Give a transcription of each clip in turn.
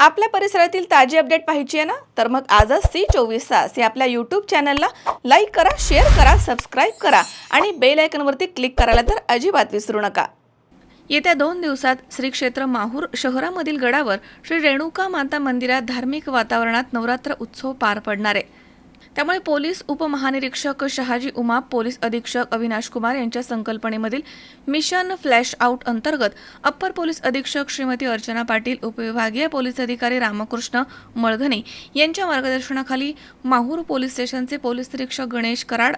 आपल्या परिसरातील ताजी अपडेट पाहिजे आहे ना? तर मग आजच सी चोवीस तास या आपल्या यूट्यूब चॅनलला लाईक करा शेअर करा सबस्क्राईब करा आणि बेल आयकनवरती क्लिक करायला तर अजिबात विसरू नका. येत्या दोन दिवसात श्री क्षेत्र माहूर शहरामधील गडावर श्री रेणुका माता मंदिरात धार्मिक वातावरणात नवरात्र उत्सव पार पडणार आहे. त्यामुळे पोलीस उपमहानिरीक्षक शहाजी उमाप पोलीस अधीक्षक अविनाश कुमार यांच्या संकल्पनेमधील मिशन फ्लॅश आउट अंतर्गत अप्पर पोलीस अधीक्षक श्रीमती अर्चना पाटील उपविभागीय पोलीस अधिकारी रामकृष्ण मळघने यांच्या मार्गदर्शनाखाली माहूर पोलीस स्टेशनचे पोलीस निरीक्षक गणेश कराड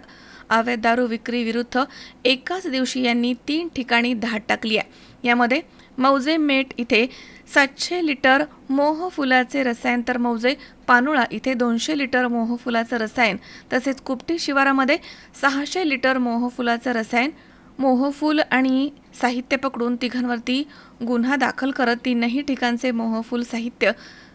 अवैध दारू विक्री विरुद्ध एकाच दिवशी यांनी तीन ठिकाणी धाड टाकली आहे. यामध्ये मौजे मेट इथे सातशे लिटर मोह फुलाचे रसायन तर मौजे पानुळा इथे दोनशे लिटर मोह फुलाचं रसायन तसेच कुपटी शिवारामध्ये सहाशे लिटर मोह फुलाचं रसायन मोहफूल आणि साहित्य पकडून तिघांवरती गुन्हा दाखल करत तीनही ठिकाणचे मोहफूल साहित्य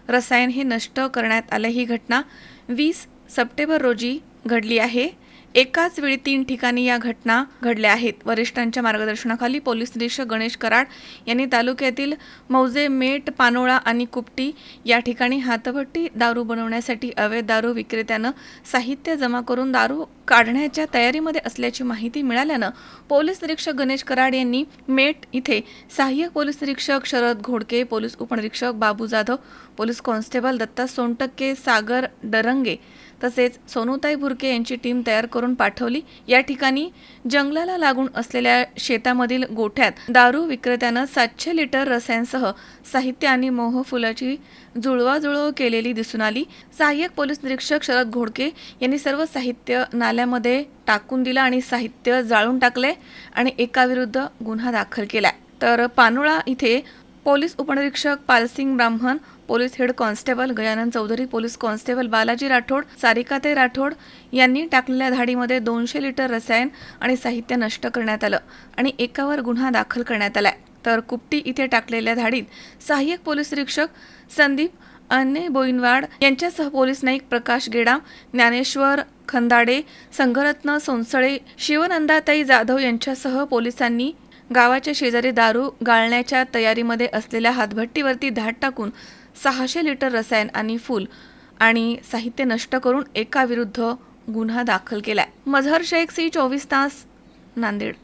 रसायन हे नष्ट करण्यात आले. ही घटना वीस सप्टेंबर रोजी घडली आहे. एकाच वेळी तीन ठिकाणी या घटना घडल्या आहेत. वरिष्ठांच्या मार्गदर्शनाखाली पोलीस निरीक्षक गणेश कराड यांनी तालुक्यातील मौजे मेट पानोळा आणि कुपटी या ठिकाणी हातभट्टी दारू बनवण्यासाठी अवैध दारू विक्रेत्यानं साहित्य जमा करून दारू काढण्याच्या तयारीमध्ये असल्याची माहिती मिळाल्यानं पोलीस निरीक्षक गणेश कराड यांनी मेट इथे सहाय्यक पोलीस निरीक्षक शरद घोडके पोलीस उपनिरीक्षक बाबू जाधव पोलीस कॉन्स्टेबल दत्ता सोनटक्के सागर डरंगे तसेच सोनूताई भुरके यांची टीम तयार करून पाठवली. या ठिकाणी जंगलाला लागून असलेल्या शेतामधील गोठ्यात दारू विक्रेत्यानं सातशे लिटर रसायनसह साहित्य आणि मोह फुलाची जुळवाजुळव केलेली दिसून आली. सहाय्यक पोलीस निरीक्षक शरद घोडके यांनी सर्व साहित्य नाल्यामध्ये टाकून दिलं आणि साहित्य जाळून टाकले आणि एकाविरुद्ध गुन्हा दाखल केला तर पानोळा इथे पोलीस उपनिरीक्षक Palsingh Brahman police head constable Gayanand Chaudhari police constable Balaji Rathod सारिकाते Rathod यांनी टाकलेल्या धाडीमध्ये दोनशे लिटर रसायन आणि साहित्य नष्ट करण्यात आलं आणि एकावर गुन्हा दाखल करण्यात आलाय. तर कुपटी इथे टाकलेल्या धाडीत सहाय्यक पोलीस निरीक्षक संदीप अन्ने बोईनवाड यांच्यासह पोलीस नाईक प्रकाश गेडाम ज्ञानेश्वर खंदाडे संघरत्न सोनसळे शिवनंदाताई जाधव यांच्यासह पोलिसांनी गावाच्या शेजारी दारू गाळण्याच्या तयारीमध्ये असलेल्या हातभट्टीवरती धाड टाकून सहाशे लिटर रसायन आणि फूल आणि साहित्य नष्ट करून एकाविरुद्ध गुन्हा दाखल केलाय. मझहर शेख सी चोवीस तास नांदेड.